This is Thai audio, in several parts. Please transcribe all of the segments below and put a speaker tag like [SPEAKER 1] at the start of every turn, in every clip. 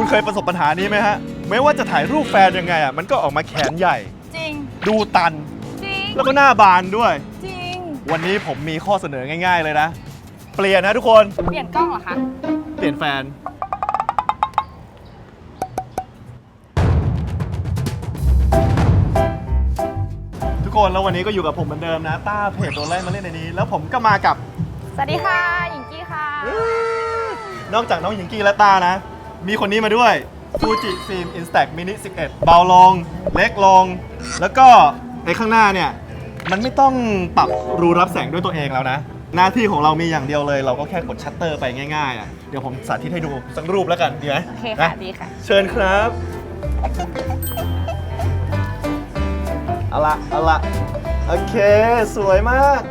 [SPEAKER 1] คุณเคยประสบปัญหานี้ไหมฮะไม่ว่าจะถ่ายรูปแฟนยังไงอะมันก็ออกมาแขนใหญ่
[SPEAKER 2] จริง
[SPEAKER 1] ดูตัน
[SPEAKER 2] จริง
[SPEAKER 1] แล้วก็หน้าบานด้วย
[SPEAKER 2] จริง
[SPEAKER 1] วันนี้ผมมีข้อเสนอง่าย ๆ เลยนะ เปลี่ยนนะทุกคน
[SPEAKER 2] เปลี่ยนกล้องเหรอคะ
[SPEAKER 1] เปลี่ยนแฟน ทุกคนแล้ววันนี้ก็อยู่กับผมเหมือนเดิมนะ ต้าเพจโดนไล่มาเล่นในนี้ แล้วผมก็มากับ
[SPEAKER 2] สวัสดีค่ะ หญิงกี้ค่ะ
[SPEAKER 1] นอกจากน้องหญิงกี้และต้านะ มีคนนี้มาด้วย Fuji Film Instax Mini 11 เบาลง เล็กลง แล้วก็ไอ้ข้างหน้าเนี่ย มันไม่ต้องปรับรูรับแสงด้วยตัวเองแล้วนะ หน้าที่ของเรามีอย่างเดียวเลย เราก็แค่กดชัตเตอร์ไปง่ายๆอะเดี๋ยวผมสาธิตให้ดูสักรูปแล้วกันดีไหม
[SPEAKER 2] โอเคค่ะ
[SPEAKER 1] นะ
[SPEAKER 2] ดีค่ะ
[SPEAKER 1] เชิญครับเอาละเอาละโอเค สวยมาก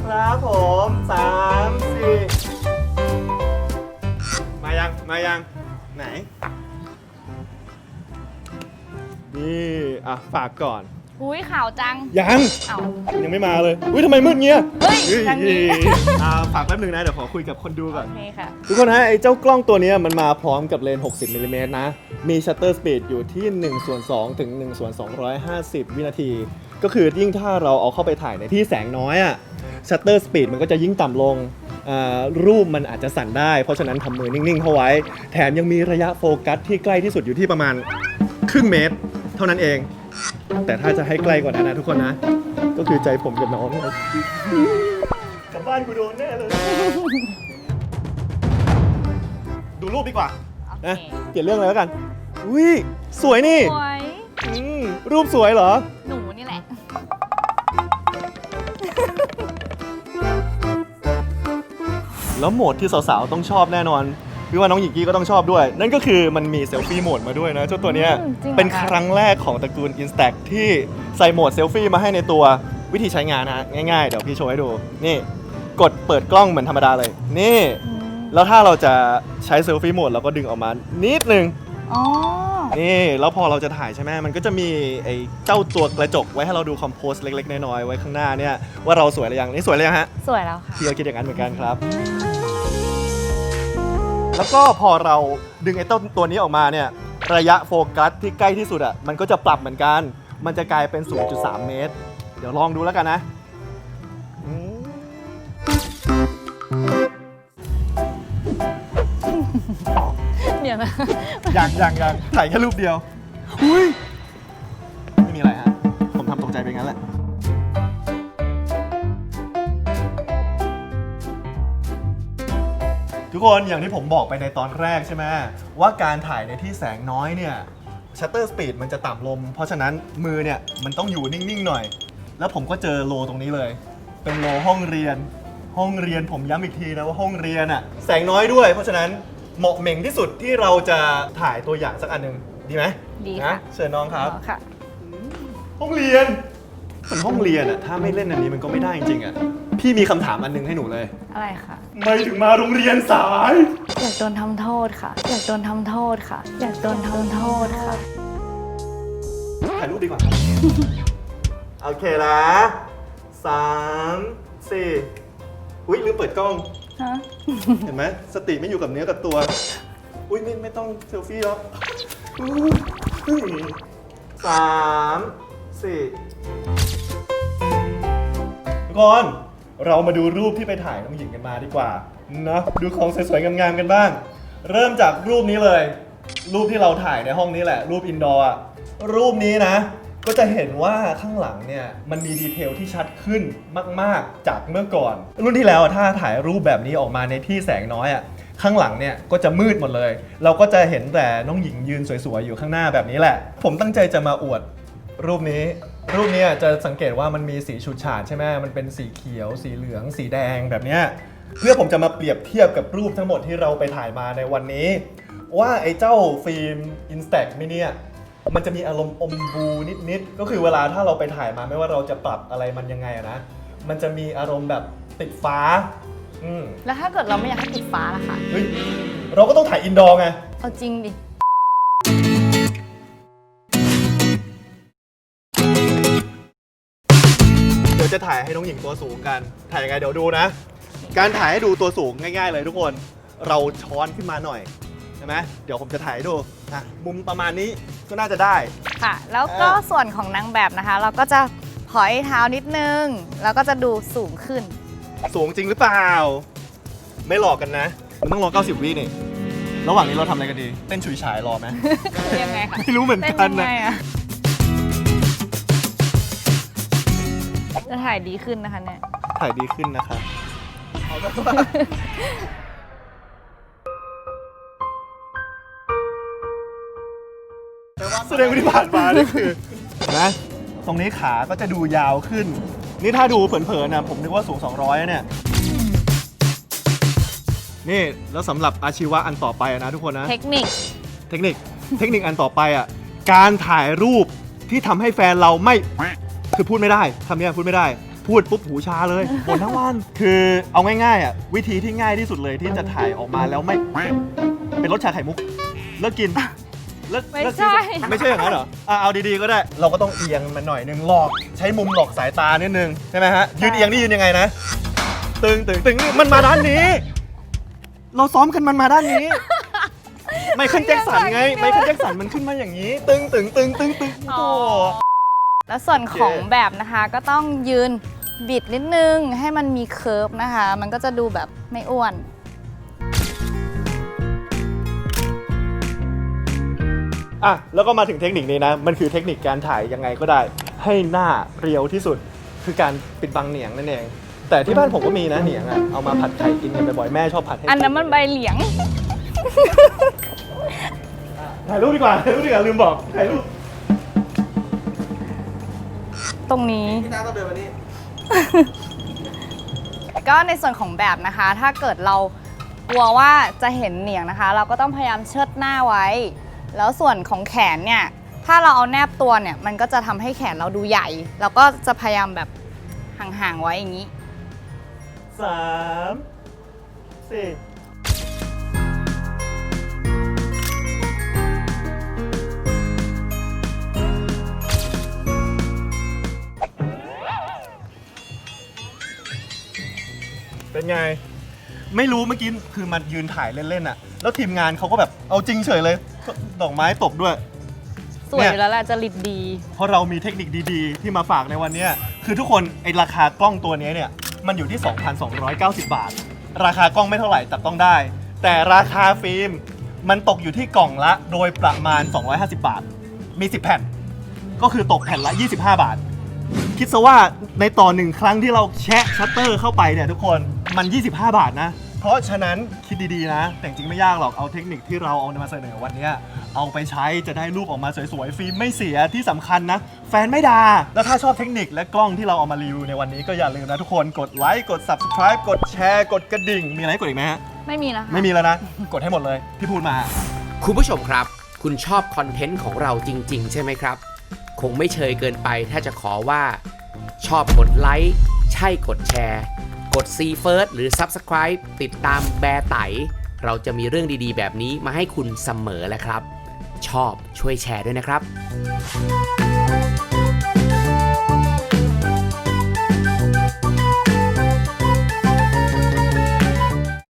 [SPEAKER 1] ครับผมสามสี่มายัง มายัง ไหน นี่ อะ ฝากก่อน
[SPEAKER 2] อุ้ยข่าวจัง
[SPEAKER 1] ยัง
[SPEAKER 2] เอา
[SPEAKER 1] ยังไม่มาเลยอุ้ยทำไมมืดเงี้ย
[SPEAKER 2] เฮ้ยอย่างนี้
[SPEAKER 1] อ่าฝากแป๊บนึงนะ เดี๋ยวขอคุยกับคนดูก่อน
[SPEAKER 2] โอเคค่ะ
[SPEAKER 1] ทุกคนฮะไอ้เจ้ากล้องตัวเนี้ยมันมาพร้อมกับเลนส์60มิลลิเมตรนะ มีชัตเตอร์สปีดอยู่ที่1ส่วน2ถึง1ส่วน250 วินาที ก็คือยิ่งถ้าเราเอาเข้าไปถ่ายในที่แสงน้อยอะ ชัตเตอร์สปีดมันก็จะยิ่งต่ำลงอ่ารูปมันอาจจะสั่นได้ เพราะฉะนั้นทำมือนิ่งๆเข้าไว้ แถมยังมีระยะโฟกัสที่ใกล้ที่สุดอยู่ที่ประมาณครึ่งเมตร เท่านั้นเอง แต่ถ้าจะให้ใกล้กว่านั้นนะทุกคนนะ ก็คือใจผมกับน้องเลยกลับบ้านกูโดนแน่เลย ดูรูปดีกว่า
[SPEAKER 2] โอเค
[SPEAKER 1] นะเปลี่ยนเรื่องเลยแล้วกันอุ้ยสวยนี่
[SPEAKER 2] สวย
[SPEAKER 1] อืมรูปสวยเหรอ
[SPEAKER 2] หนูนี่แหละ
[SPEAKER 1] แล้วโหมดที่สาวๆต้องชอบแน่นอนพี่ว่าน้องหญิงกี้ก็ต้องชอบด้วย นั่นก็คือมันมีเซลฟี่โหมดมาด้วยนะเจ้าตัวเนี้ย
[SPEAKER 2] อืมจริงเหรอคะ
[SPEAKER 1] เป็นครั้งแรกของตระกูล Instax ที่ใส่โหมดเซลฟี่มาให้ในตัววิธีใช้งานนะฮะง่ายๆ เดี๋ยวพี่โชว์ให้ดู นี่ กดเปิดกล้องเหมือนธรรมดาเลย นี่
[SPEAKER 2] อืม
[SPEAKER 1] แล้วถ้าเราจะใช้เซลฟี่โหมดเราก็ดึงออกมานิดนึง
[SPEAKER 2] อ๋อ
[SPEAKER 1] นี่แล้วพอเราจะถ่ายใช่ไหมมันก็จะมีไอ้เจ้าตัวกระจกไว้ให้เราดูคอมโพสเล็กๆน้อยๆไว้ข้างหน้าเนี่ยว่าเราสวยหรือยังนี่สวยหรือยังฮะ
[SPEAKER 2] สวยแล้วค่ะ
[SPEAKER 1] พี่ก็คิดอย่างนั้นเหมือนกันครับ แล้วก็พอเราดึงไอ้ต้นตัวนี้ออกมาเนี่ยระยะโฟกัสที่ใกล้ที่สุดอะมันก็จะปรับเหมือนกัน มันจะกลายเป็น 0.3 เมตร เดี๋ยวลองดูแล้วกันนะอืม
[SPEAKER 2] เดี๋ยวนะ
[SPEAKER 1] ยังยังยังถ่ายแค่รูปเดียว อุ้ย ไม่มีอะไรฮะ ผมทำตกใจไปงั้นแหละ ทุกคนอย่างที่ผมบอกไปในตอนแรกใช่ไหมว่าการถ่ายในที่แสงน้อยเนี่ยชัตเตอร์สปีดมันจะต่ำลง เพราะฉะนั้นมือเนี่ยมันต้องอยู่นิ่งๆหน่อย แล้วผมก็เจอโลตรงนี้เลย เป็นโลห้องเรียน ห้องเรียนผมย้ำอีกทีนะว่าห้องเรียนอะแสงน้อยด้วย เพราะฉะนั้นเหมาะเหม่งที่สุดที่เราจะถ่ายตัวอย่างสักอันหนึ่งดีไหม
[SPEAKER 2] ดีค่ะ
[SPEAKER 1] นะเชิญน้องครับ
[SPEAKER 2] อ๋อค่ะ
[SPEAKER 1] ห้องเรียน มันห้องเรียนอะถ้าไม่เล่นอันนี้มันก็ไม่ได้จริงๆอะพี่มีคำถามอันหนึงให้หนูเลย
[SPEAKER 2] อะไรคะ
[SPEAKER 1] ไม่ถึงมาโรงเรียนสาย
[SPEAKER 2] อยากโดนทำโทษค่ะ อยากโดนทำโทษค่ะ อยากโดนทำโทษค่ะ
[SPEAKER 1] ถ่ายรูปดีกว่าโอเคนะสามสี่อุ้ยลืมเปิดกล้อง
[SPEAKER 2] ฮะ
[SPEAKER 1] เห็นไหมสติไม่อยู่กับเนื้อกับตัว อุ้ยไม่ไม่ต้องเซลฟี่หรอกอุ้ยสามสี่ทุ กคนเรามาดูรูปที่ไปถ่ายน้องหญิงกันมาดีกว่านะดูของสวยๆงามๆกันบ้าง เริ่มจากรูปนี้เลย รูปที่เราถ่ายในห้องนี้แหละ รูปอินดอร์รูปนี้นะ ก็จะเห็นว่าข้างหลังเนี่ยมันมีดีเทลที่ชัดขึ้นมาก ๆ จากเมื่อก่อน รุ่นที่แล้วถ้าถ่ายรูปแบบนี้ออกมาในที่แสงน้อยอะข้างหลังเนี่ยก็จะมืดหมดเลย เราก็จะเห็นแต่น้องหญิงยืนสวยๆอยู่ข้างหน้าแบบนี้แหละ ผมตั้งใจจะมาอวดรูปนี้ รูปเนี้จะสังเกตว่ามันมีสีฉูดฉาดใช่ไหมมันเป็นสีเขียว สีเหลือง สีแดงแบบเนี้ยเพื่อผมจะมาเปรียบเทียบกับรูปทั้งหมดที่เราไปถ่ายมาในวันนี้ ว่าไอ้เจ้าฟิล์ม Instax Mini อะมันจะมีอารมณ์อมบูนิดๆ ก็คือเวลาถ้าเราไปถ่ายมาไม่ว่าเราจะปรับอะไรมันยังไงอะนะ มันจะมีอารมณ์แบบติดฟ้า อืม
[SPEAKER 2] แล้วถ้าเกิดเราไม่อยากให้ติดฟ้าล่ะคะ
[SPEAKER 1] เฮ้ย เราก็ต้องถ่ายอินดอร์ไง
[SPEAKER 2] เอาจริงดิ
[SPEAKER 1] ดี๋ยวจะถ่ายให้น้องหญิงตัวสูงกัน ถ่ายยังไงเดี๋ยวดูนะ การถ่ายให้ดูตัวสูงง่าย ๆ เลยทุกคน เราช้อนขึ้นมาหน่อยใช่ไหมเดี๋ยวผมจะถ่ายให้ดูอะมุมประมาณนี้ก็น่าจะได้
[SPEAKER 2] ค่ะ แล้วก็
[SPEAKER 1] เออ
[SPEAKER 2] ส่วนของนางแบบนะคะ เราก็จะพอยเท้านิดนึง แล้วก็จะดูสูงขึ้น
[SPEAKER 1] สูงจริงหรือเปล่า ไม่หลอกกันนะ มันต้องรอ 90 วินี่ ระหว่างนี้เราทำอะไรกันดี เต้นฉุยฉายรอไหม
[SPEAKER 2] ยังไงคะ
[SPEAKER 1] ไม่รู้เหมือน
[SPEAKER 2] เต้น
[SPEAKER 1] กัน
[SPEAKER 2] ยังไง
[SPEAKER 1] นะ
[SPEAKER 2] อะ จะถ่ายดีขึ้นนะคะเนี่ย
[SPEAKER 1] ถ่ายดีขึ้นนะคะเอาเป็นว่าแสดงว่าที่ผ่านมานี่คือนะตรงนี้ขาก็จะดูยาวขึ้น นี่ถ้าดูเผินๆนะผมนึกว่าสูง 200นะเนี่ย นี่แล้วสำหรับอาชีวะอันต่อไปอะนะทุกคนนะ
[SPEAKER 2] เทคนิค
[SPEAKER 1] เทคนิค เทคนิคอันต่อไปอะ การถ่ายรูปที่ทำให้แฟนเราไม่ คือพูดไม่ได้ทำเนี่ยพูดไม่ได้ พูดปุ๊บหูชาเลยบ่นทั้งวัน คือเอาง่ายๆอะวิธีที่ง่ายที่สุดเลยที่จะถ่ายออกมาแล้วไม่เป็นรสชาไข่มุกเลิกกินเลิก
[SPEAKER 2] ไม่
[SPEAKER 1] เลิก
[SPEAKER 2] ใช่
[SPEAKER 1] ซื้อไม่ใช่อย่างนั้นเหรออะเอาดีๆก็ได้ เราก็ต้องเอียงมันหน่อยนึงหลอกใช้มุมหลอกสายตานิดนึงใช่ไหมฮะยืนเอียงนี่ยืนยังไงนะตึงตึงตึงนี่มันมาด้านนี้ เราซ้อมกันมันมาด้านนี้ ไมเคิลแจ็คสันไง ไมเคิลแจ็คสันมันขึ้นมาอย่างนี้ ตึงตึงตึงตึงตึง
[SPEAKER 2] อ๋
[SPEAKER 1] โอ้
[SPEAKER 2] อ แล้วส่วนของ
[SPEAKER 1] โอเค
[SPEAKER 2] แบบนะคะก็ต้องยืนบิดนิดนึงให้มันมีเคิร์ฟนะคะ มันก็จะดูแบบไม่อ้วน
[SPEAKER 1] อะแล้วก็มาถึงเทคนิคนี้นะ มันคือเทคนิคการถ่ายยังไงก็ได้ ให้หน้าเรียวที่สุด คือการปิดบังเหนียงนั่นเอง แต่ที่บ้านผมก็มีนะเหนียงอะเอามาผัดไข่กินกันบ่อยๆแม่ชอบผัดให้
[SPEAKER 2] อันนั้นมันใบเหลียง
[SPEAKER 1] ถ่ายรูปดีกว่าถ่ายรูปดีกว่าลืมบอกถ่ายรูป
[SPEAKER 2] ตรงนี้
[SPEAKER 1] พี่นาต้องเดินมานี่
[SPEAKER 2] ก็ในส่วนของแบบนะคะ ถ้าเกิดเรากลัวว่าจะเห็นเหนียงนะคะ เราก็ต้องพยายามเชิดหน้าไว้ แล้วส่วนของแขนเนี่ย ถ้าเราเอาแนบตัวเนี่ย มันก็จะทำให้แขนเราดูใหญ่ เราก็จะพยายามแบบห่างๆไว้อย่างนี้
[SPEAKER 1] สามสี่ เป็นไง ไม่รู้เมื่อกี้คือมันยืนถ่ายเล่นๆอะแล้วทีมงานเขาก็แบบเอาจริงเฉยเลย ดอกไม้ตบด้วย
[SPEAKER 2] สวยอยู่แล้วแหละจริตดี
[SPEAKER 1] เพราะเรามีเทคนิคดีๆ ที่มาฝากในวันเนี้ยคือทุกคนไอราคากล้องตัวเนี้ยเนี่ย มันอยู่ที่ 2,290 บาท ราคากล้องไม่เท่าไหร่จับต้องได้ แต่ราคาฟิล์มมันตกอยู่ที่กล่องละโดยประมาณ 250 บาท มี 10 แผ่น ก็คือตกแผ่นละ 25 บาท คิดซะว่าในต่อหนึ่งครั้งที่เราแชะชัตเตอร์เข้าไปเนี่ยทุกคน มัน 25 บาทนะ เพราะฉะนั้นคิดดีๆนะ แต่จริงๆไม่ยากหรอกเอาเทคนิคที่เราเอามาเสนอวันเนี้ยเอาไปใช้จะได้รูปออกมาสวยๆฟิล์มไม่เสียที่สำคัญนะ แฟนไม่ด่าแล้วถ้าชอบเทคนิคและกล้องที่เราเอามารีวิวในวันนี้ก็อย่าลืมนะทุกคนกดไลค์กด subscribe กดแชร์กดกระดิ่ง มีอะไรให้กดอีกไหมฮะ
[SPEAKER 2] ไม่มีนะคะ
[SPEAKER 1] ไม่มีแล้วนะ กดให้หมดเลยที่พูดมา
[SPEAKER 3] คุณผู้ชมครับ คุณชอบคอนเทนต์ของเราจริง ๆ ใช่ไหมครับ คงไม่เชยเกินไปถ้าจะขอว่า ชอบกดไลค์ใช่กดแชร์ กด See First หรือ Subscribe ติดตามแบร์ไต เราจะมีเรื่องดีๆ แบบนี้มาให้คุณเสมอแหละครับ ชอบช่วยแชร์ด้วยนะครับ